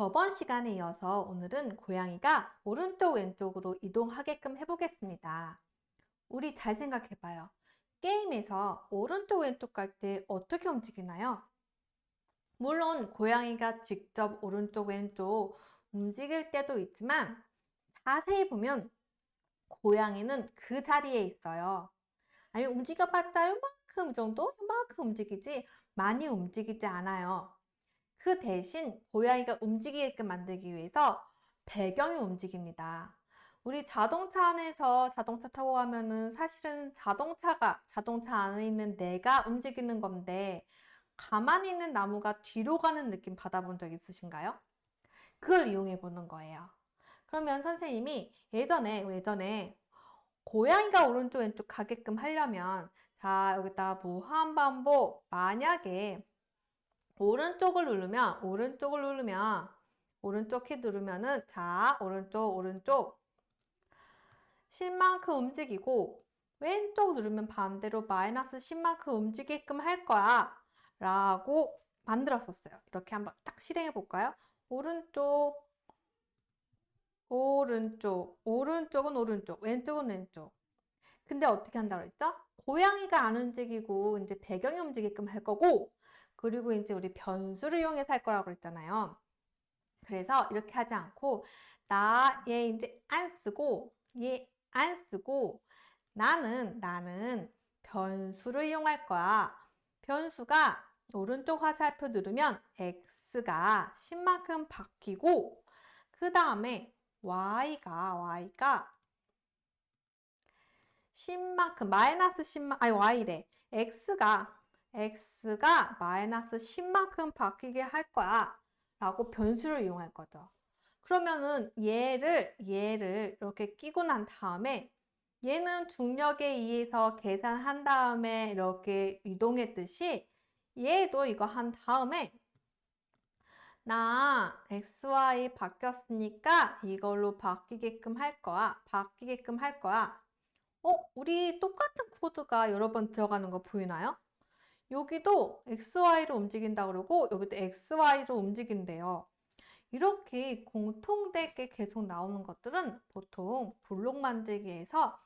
저번 시간에 이어서 오늘은 고양이가 오른쪽 왼쪽으로 이동하게끔 해보겠습니다. 우리 잘 생각해봐요. 게임에서 오른쪽 왼쪽 갈 때 어떻게 움직이나요? 물론 고양이가 직접 오른쪽 왼쪽 움직일 때도 있지만 자세히 보면 고양이는 그 자리에 있어요. 아니 움직여봤자 요만큼 정도? 요만큼 움직이지 많이 움직이지 않아요. 그 대신 고양이가 움직이게끔 만들기 위해서 배경이 움직입니다. 우리 자동차 안에서 자동차 타고 가면은 사실은 자동차가 자동차 안에 있는 내가 움직이는 건데 가만히 있는 나무가 뒤로 가는 느낌 받아본 적 있으신가요? 그걸 이용해 보는 거예요. 그러면 선생님이 예전에 예전에 고양이가 오른쪽 왼쪽 가게끔 하려면 자 여기다 무한반복 만약에 오른쪽을 누르면 오른쪽을 누르면 오른쪽 키 누르면은 자 오른쪽 오른쪽. 10만큼 움직이고 왼쪽 누르면 반대로 마이너스 10만큼 움직이게끔 할 거야. 라고 만들었었어요. 이렇게 한번 딱 실행해 볼까요? 오른쪽 오른쪽 오른쪽은 오른쪽 왼쪽은 왼쪽. 근데 어떻게 한다고 했죠? 고양이가 안 움직이고 이제 배경이 움직이게끔 할 거고 그리고 이제 우리 변수를 이용해서 할 거라고 그랬잖아요. 그래서 이렇게 하지 않고 나 얘 이제 안 쓰고 얘 안 쓰고 나는 나는 변수를 이용할 거야. 변수가 오른쪽 화살표 누르면 x가 10만큼 바뀌고 그 다음에 y가 y가 10만큼 마이너스 10만 아니 y래 x가 x가 마이너스 10만큼 바뀌게 할 거야 라고 변수를 이용할 거죠. 그러면은 얘를 얘를 이렇게 끼고 난 다음에 얘는 중력에 의해서 계산한 다음에 이렇게 이동했듯이 얘도 이거 한 다음에 나 xy 바뀌었으니까 이걸로 바뀌게끔 할 거야 바뀌게끔 할 거야. 어? 우리 똑같은 코드가 여러 번 들어가는 거 보이나요? 여기도 XY로 움직인다 그러고 여기도 XY로 움직인대요. 이렇게 공통되게 계속 나오는 것들은 보통 블록 만들기에서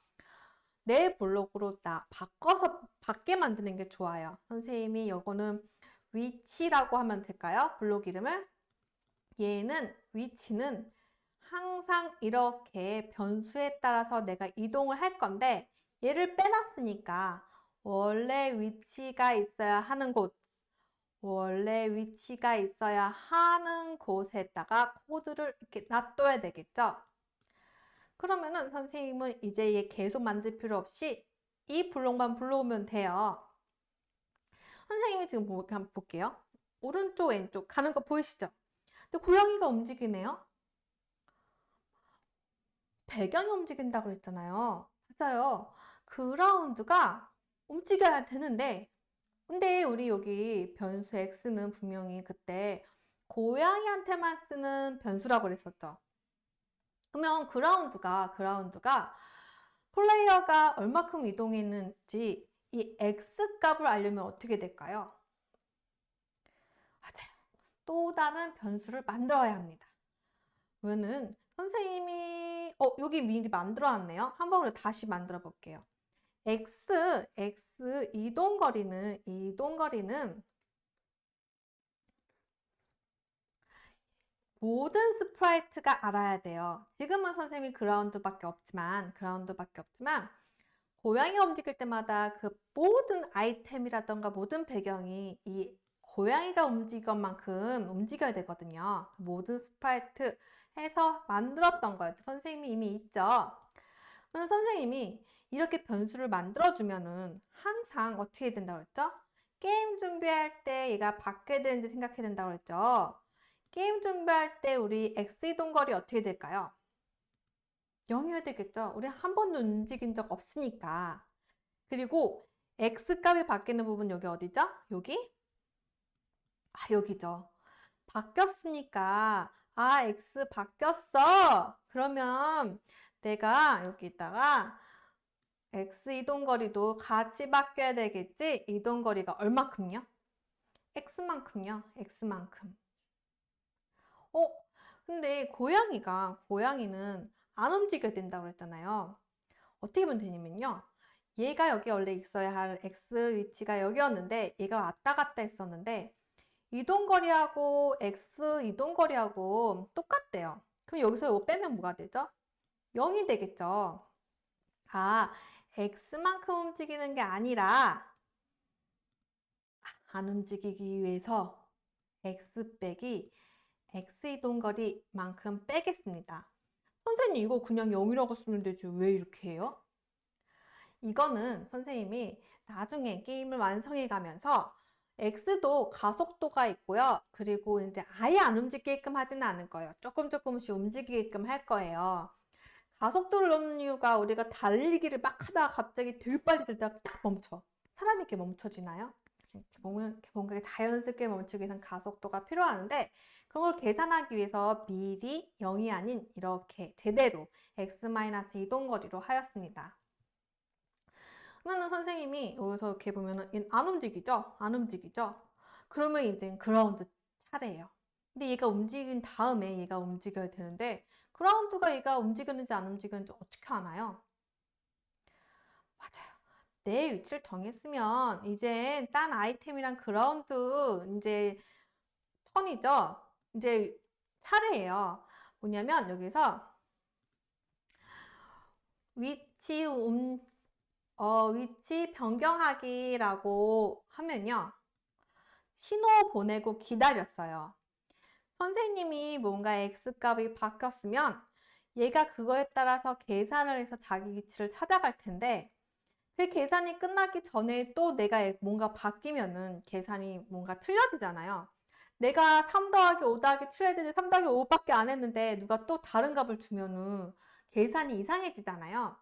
내 블록으로 나 바꿔서 받게 만드는 게 좋아요. 선생님이 이거는 위치라고 하면 될까요? 블록 이름을 얘는 위치는 항상 이렇게 변수에 따라서 내가 이동을 할 건데 얘를 빼놨으니까 원래 위치가 있어야 하는 곳, 원래 위치가 있어야 하는 곳에다가 코드를 이렇게 놔둬야 되겠죠? 그러면은 선생님은 이제 얘 계속 만들 필요 없이 이 블록만 불러오면 돼요. 선생님이 지금 한번 볼게요. 오른쪽, 왼쪽 가는 거 보이시죠? 근데 고양이가 움직이네요? 배경이 움직인다고 그랬잖아요. 맞아요. 그라운드가 움직여야 되는데 근데 우리 여기 변수 x는 분명히 그때 고양이한테만 쓰는 변수라고 그랬었죠. 그러면 그라운드가 그라운드가 플레이어가 얼마큼 이동했는지 이 x 값을 알려면 어떻게 될까요? 맞아요. 또 다른 변수를 만들어야 합니다. 그러면은 선생님이 어 여기 미리 만들어 놨네요. 한번 다시 만들어 볼게요. X, x 이동거리는 이동거리는 모든 스프라이트가 알아야 돼요. 지금은 선생님이 그라운드밖에 없지만 그라운드밖에 없지만 고양이가 움직일 때마다 그 모든 아이템이라던가 모든 배경이 이 고양이가 움직인 만큼 움직여야 되거든요. 모든 스프라이트 해서 만들었던 거예요. 선생님이 이미 있죠. 선생님이 이렇게 변수를 만들어주면은 항상 어떻게 된다고 그랬죠? 게임 준비할 때 얘가 바뀌어야 되는데 생각해야 된다고 그랬죠? 게임 준비할 때 우리 x 이동거리 어떻게 될까요? 0이어야 되겠죠? 우리 한 번도 움직인 적 없으니까. 그리고 x 값이 바뀌는 부분 여기 어디죠? 여기? 아, 여기죠. 바뀌었으니까 아, x 바뀌었어. 그러면 내가 여기다가 x 이동거리도 같이 바뀌어야 되겠지? 이동거리가 얼마큼요? x만큼요. x만큼. 어? 근데 고양이가, 고양이는 안 움직여야 된다고 그랬잖아요. 어떻게 보면 되냐면요. 얘가 여기 원래 있어야 할 X 위치가 여기였는데 얘가 왔다 갔다 했었는데 이동거리하고 X 이동거리하고 똑같대요. 그럼 여기서 이거 빼면 뭐가 되죠? 0이 되겠죠. 아, X만큼 움직이는 게 아니라 안 움직이기 위해서 X 빼기 X 이동 거리만큼 빼겠습니다. 선생님 이거 그냥 0이라고 쓰면 되지 왜 이렇게 해요? 이거는 선생님이 나중에 게임을 완성해 가면서 X도 가속도가 있고요. 그리고 이제 아예 안 움직이게끔 하지는 않을 거예요. 조금 조금씩 움직이게끔 할 거예요. 가속도를 넣는 이유가 우리가 달리기를 막 하다가 갑자기 들 빨리 들다가 딱 멈춰. 사람이 이렇게 멈춰지나요? 뭔가, 뭔가 자연스럽게 멈추기 위해서는 가속도가 필요하는데 그런 걸 계산하기 위해서 미리 0이 아닌 이렇게 제대로 x 이동거리로 하였습니다. 그러면 선생님이 여기서 이렇게 얘는 안 움직이죠? 안 움직이죠? 그러면 이제 그라운드 차례예요. 근데 얘가 움직인 다음에 얘가 움직여야 되는데 그라운드가 얘가 움직였는지 안 움직였는지 어떻게 아나요? 맞아요. 내 위치를 정했으면 이제 딴 아이템이랑 그라운드 이제 턴이죠. 이제 차례예요. 뭐냐면 여기서 위치 움 어, 위치 변경하기라고 하면요. 신호 보내고 기다렸어요. 선생님이 뭔가 X값이 바뀌었으면 얘가 그거에 따라서 계산을 해서 자기 위치를 찾아갈 텐데 그 계산이 끝나기 전에 또 내가 뭔가 바뀌면은 계산이 뭔가 틀려지잖아요. 내가 3 더하기 5 더하기 7 해야 되는데 3 더하기 5밖에 안 했는데 누가 또 다른 값을 주면은 계산이 이상해지잖아요.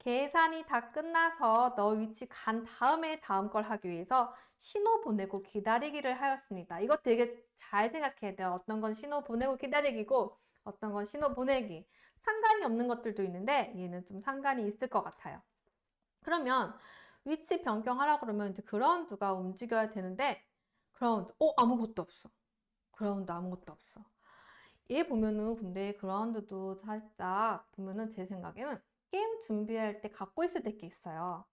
계산이 다 끝나서 너 위치 간 다음에 다음 걸 하기 위해서 신호 보내고 기다리기를 하였습니다. 이거 되게 잘 생각해야 돼요. 어떤 건 신호 보내고 기다리기고 어떤 건 신호 보내기. 상관이 없는 것들도 있는데 얘는 좀 상관이 있을 것 같아요. 그러면 위치 변경하라 그러면 이제 그라운드가 움직여야 되는데 그라운드 어 아무것도 없어. 그라운드 아무것도 없어. 얘 보면은 근데 그라운드도 살짝 보면은 제 생각에는 게임 준비할 때 갖고 있을 게 있어요.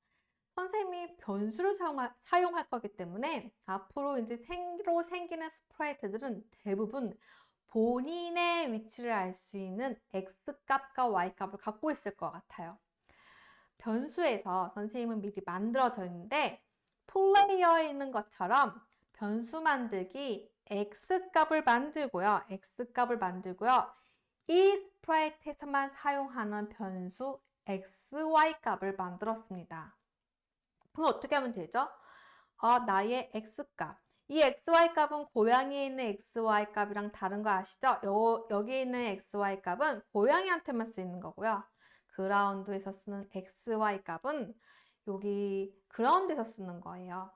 선생님이 변수를 사용하, 사용할 거기 때문에 앞으로 이제 새로 생기는 스프라이트들은 대부분 본인의 위치를 알 수 있는 X값과 Y값을 갖고 있을 것 같아요. 변수에서 선생님은 미리 만들어져 있는데 플레이어에 있는 것처럼 변수 만들기 X값을 만들고요. X값을 만들고요. 이 스프라이트에서만 사용하는 변수 xy 값을 만들었습니다. 그럼 어떻게 하면 되죠? 어, 나의 x값. 이 xy 값은 고양이에 있는 xy 값이랑 다른 거 아시죠? 요, 여기 있는 xy 값은 고양이한테만 쓰이는 거고요. 그라운드에서 쓰는 xy 값은 여기 그라운드에서 쓰는 거예요.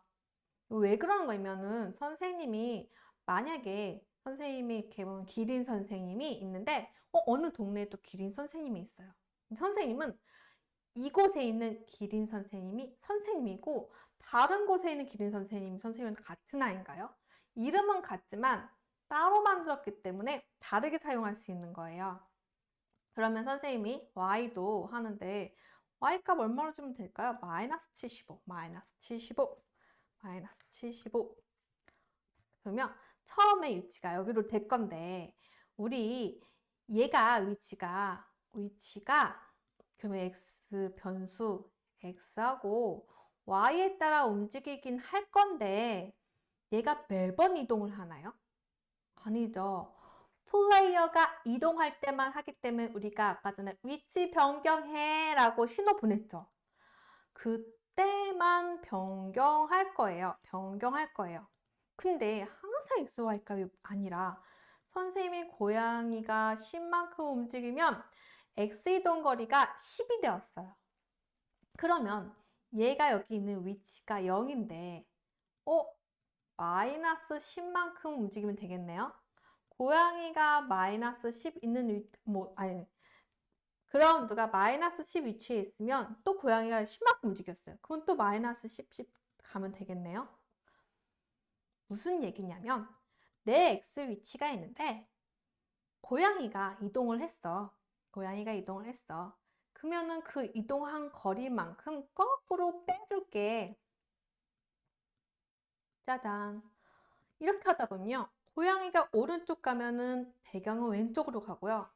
왜 그러는 거냐면은 선생님이 만약에 선생님이 이렇게 보면 기린 선생님이 있는데 어, 어느 동네에 또 기린 선생님이 있어요. 선생님은 이곳에 있는 기린 선생님이 선생님이고 다른 곳에 있는 기린 선생님이 선생님은 같은 아이인가요? 이름은 같지만 따로 만들었기 때문에 다르게 사용할 수 있는 거예요. 그러면 선생님이 y도 하는데 y값 얼마로 주면 될까요? 마이너스 75, 마이너스 75, 마이너스 75. 그러면 처음에 위치가 여기로 될 건데 우리 얘가 위치가 위치가 그러면 x 변수 x하고 y에 따라 움직이긴 할 건데 얘가 매번 이동을 하나요? 아니죠. 플레이어가 이동할 때만 하기 때문에 우리가 아까 전에 위치 변경해 라고 신호 보냈죠. 그때만 변경할 거예요. 변경할 거예요. 근데 항상 XY 값이 아니라 선생님이 고양이가 10만큼 움직이면 x 이동 거리가 10이 되었어요. 그러면 얘가 여기 있는 위치가 0인데 어? 마이너스 10만큼 움직이면 되겠네요. 고양이가 마이너스 10 있는 위, 뭐, 아니, 그라운드가 마이너스 10 위치에 있으면 또 고양이가 10만큼 움직였어요. 그럼 또 마이너스 10, 10 가면 되겠네요. 무슨 얘기냐면 내 x 위치가 있는데 고양이가 이동을 했어. 고양이가 이동을 했어. 그러면은 그 이동한 거리만큼 거꾸로 빼줄게. 짜잔. 이렇게 하다 보면요. 고양이가 오른쪽 가면은 배경은 왼쪽으로 가고요.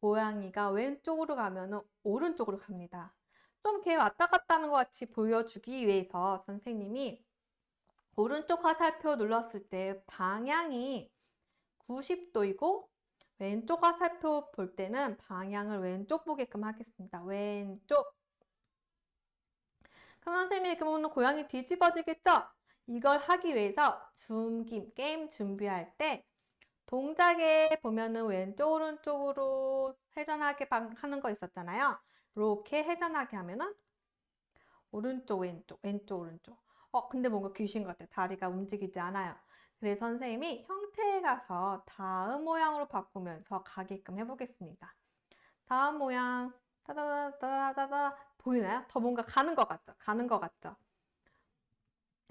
고양이가 왼쪽으로 가면은 오른쪽으로 갑니다. 좀 이렇게 왔다 갔다 하는 것 같이 보여주기 위해서 선생님이 오른쪽 화살표 눌렀을 때 방향이 90도이고 왼쪽 화살표 볼 때는 방향을 왼쪽 보게끔 하겠습니다. 왼쪽. 그럼 선생님이 보면 고양이 뒤집어지겠죠? 이걸 하기 위해서 줌김 게임 준비할 때 동작에 보면은 왼쪽 오른쪽으로 회전하게 방- 하는 거 있었잖아요. 이렇게 회전하게 하면은 오른쪽 왼쪽 왼쪽 오른쪽. 어 근데 뭔가 귀신 같아. 다리가 움직이지 않아요. 그래서 선생님이 형태에 가서 다음 모양으로 바꾸면서 가게끔 해보겠습니다. 다음 모양 따다다다다다 보이나요? 더 뭔가 가는 것 같죠? 가는 것 같죠?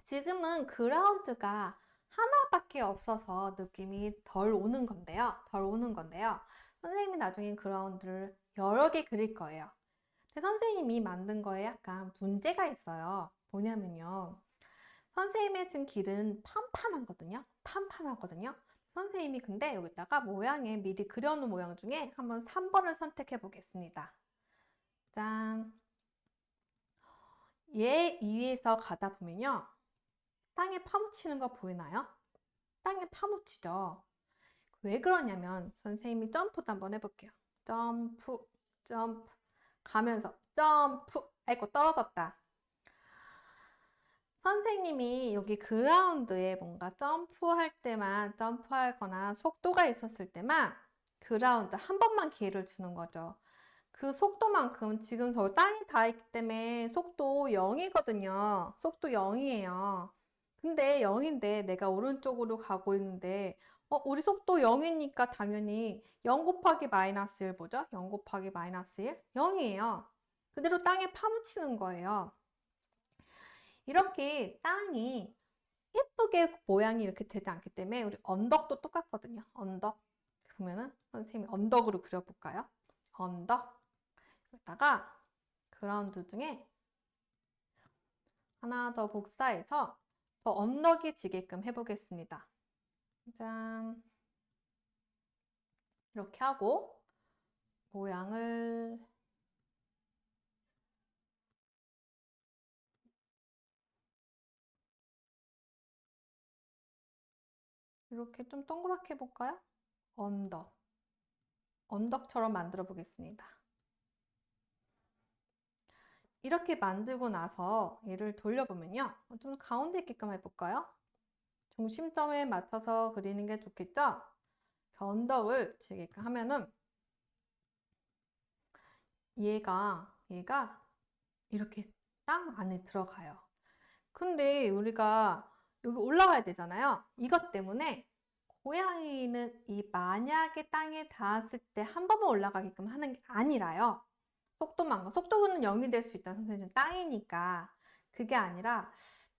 지금은 그라운드가 하나밖에 없어서 느낌이 덜 오는 건데요. 덜 오는 건데요. 선생님이 나중에 그라운드를 여러 개 그릴 거예요. 근데 선생님이 만든 거에 약간 문제가 있어요. 뭐냐면요. 선생님의 지금 길은 판판하거든요. 판판하거든요. 선생님이 근데 여기다가 모양에 미리 그려놓은 모양 중에 한번 3번을 선택해 보겠습니다. 짠. 얘 위에서 가다 보면요. 땅에 파묻히는 거 보이나요? 땅에 파묻히죠. 왜 그러냐면 선생님이 점프도 한번 해볼게요. 점프, 점프, 가면서 점프. 아이고 떨어졌다. 선생님이 여기 그라운드에 뭔가 점프할 때만 점프하거나 속도가 있었을 때만 그라운드 한 번만 기회를 주는 거죠. 그 속도만큼 지금 저 땅이 닿아 있기 때문에 속도 0이거든요. 속도 0이에요. 근데 0인데 내가 오른쪽으로 가고 있는데 어, 우리 속도 0이니까 당연히 0 곱하기 마이너스 1 뭐죠? 0 곱하기 마이너스 1? 0이에요. 그대로 땅에 파묻히는 거예요. 이렇게 땅이 예쁘게 모양이 이렇게 되지 않기 때문에 우리 언덕도 똑같거든요. 언덕. 그러면은 선생님이 언덕으로 그려볼까요? 언덕. 여기다가 그라운드 중에 하나 더 복사해서 더 언덕이 지게끔 해보겠습니다. 짠. 이렇게 하고 모양을 이렇게 좀 동그랗게 해볼까요? 언덕. 언덕처럼 만들어 보겠습니다. 이렇게 만들고 나서 얘를 돌려보면요. 좀 가운데 있게끔 해볼까요? 중심점에 맞춰서 그리는 게 좋겠죠? 그 언덕을 지게끔 하면은 얘가 얘가 이렇게 땅 안에 들어가요. 근데 우리가 여기 올라가야 되잖아요. 이것 때문에 고양이는 이 만약에 땅에 닿았을 때 한 번만 올라가게끔 하는 게 아니라요. 속도만, 속도는 0이 될 수 있다. 선생님, 땅이니까. 그게 아니라,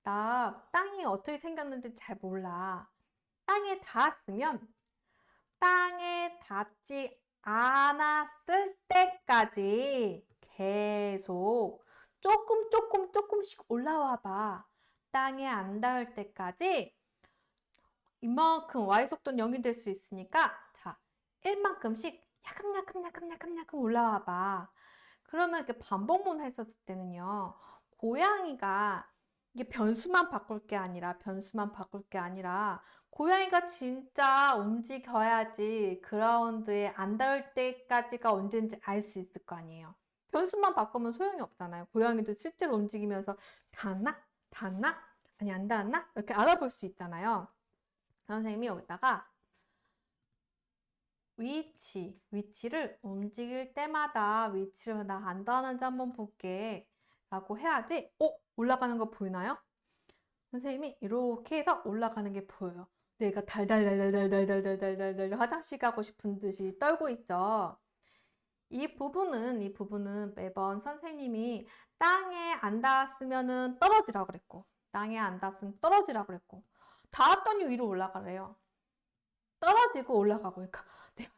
나 땅이 어떻게 생겼는지 잘 몰라. 땅에 닿았으면, 땅에 닿지 않았을 때까지 계속 조금, 조금, 조금씩 올라와 봐. 땅에 안 닿을 때까지 이만큼 y 속도는 0이 될 수 있으니까 자 1만큼씩 야금야금 야금 야금 야금 올라와 봐. 그러면 이렇게 반복문 했었을 때는요. 고양이가 이게 변수만 바꿀 게 아니라 변수만 바꿀 게 아니라 고양이가 진짜 움직여야지 그라운드에 안 닿을 때까지가 언제인지 알 수 있을 거 아니에요. 변수만 바꾸면 소용이 없잖아요. 고양이도 실제로 움직이면서 닿나? 닿나? 아니 안 닿았나? 이렇게 알아볼 수 있잖아요. 선생님이 여기다가 위치, 위치를 움직일 때마다 위치를 나 안 닿았는지 한번 볼게 라고 해야지 어? 올라가는 거 보이나요? 선생님이 이렇게 해서 올라가는 게 보여요. 내가 달달달달달달달달달달 화장실 가고 싶은 듯이 떨고 있죠. 이 부분은 이 부분은 매번 선생님이 땅에 안 닿았으면은 떨어지라 그랬고 땅에 안 닿았으면 떨어지라 그랬고 닿았더니 위로 올라가래요. 떨어지고 올라가고 그러니까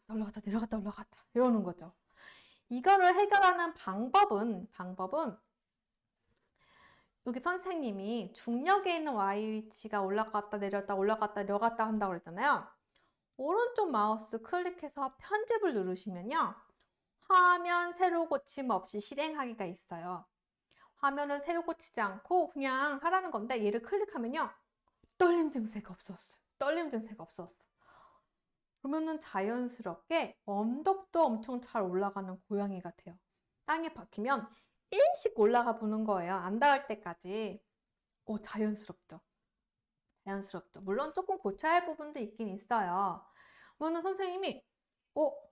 내려갔다 내려갔다 올라갔다 이러는 거죠. 이거를 해결하는 방법은 방법은 여기 선생님이 중력에 있는 y 위치가 올라갔다 내렸다 올라갔다 내려갔다 한다고 그랬잖아요. 오른쪽 마우스 클릭해서 편집을 누르시면요. 화면 세로 고침 없이 실행하기가 있어요. 화면을 세로 고치지 않고 그냥 하라는 건데 얘를 클릭하면요. 떨림 증세가 없었어요. 떨림 증세가 없었어. 그러면은 자연스럽게 언덕도 엄청 잘 올라가는 고양이 같아요. 땅에 박히면 일씩 올라가 보는 거예요. 안 닿을 때까지. 오, 자연스럽죠. 자연스럽죠. 물론 조금 고쳐야 할 부분도 있긴 있어요. 그러면 선생님이, 어,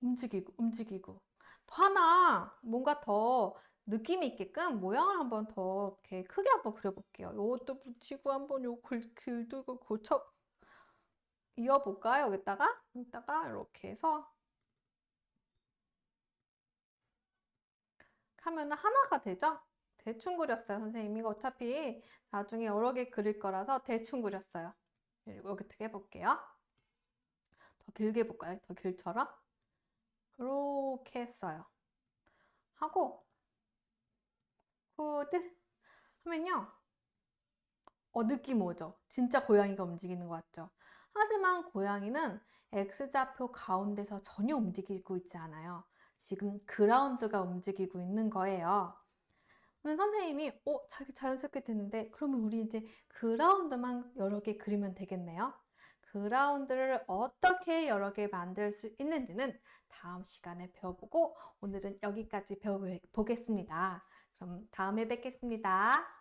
움직이고, 움직이고. 더 하나, 뭔가 더 느낌 있게끔 모양을 한번 더 이렇게 크게 한번 그려볼게요. 요것도 붙이고 한번 요 글, 길도 고쳐, 이어볼까요? 여기다가? 여기다가 이렇게 해서 하면 하나가 되죠? 대충 그렸어요, 선생님. 이거 어차피 나중에 여러 개 그릴 거라서 대충 그렸어요. 그리고 여기 어떻게 해볼게요? 더 길게 볼까요? 더 길처럼? 이렇게 했어요. 하고, 굿 하면요. 어, 느낌 오죠? 진짜 고양이가 움직이는 것 같죠? 하지만 고양이는 X좌표 가운데서 전혀 움직이고 있지 않아요. 지금 그라운드가 움직이고 있는 거예요. 오늘 선생님이 어, 자기 자연스럽게 됐는데 그러면 우리 이제 그라운드만 여러 개 그리면 되겠네요. 그라운드를 어떻게 여러 개 만들 수 있는지는 다음 시간에 배워보고 오늘은 여기까지 배워보겠습니다. 그럼 다음에 뵙겠습니다.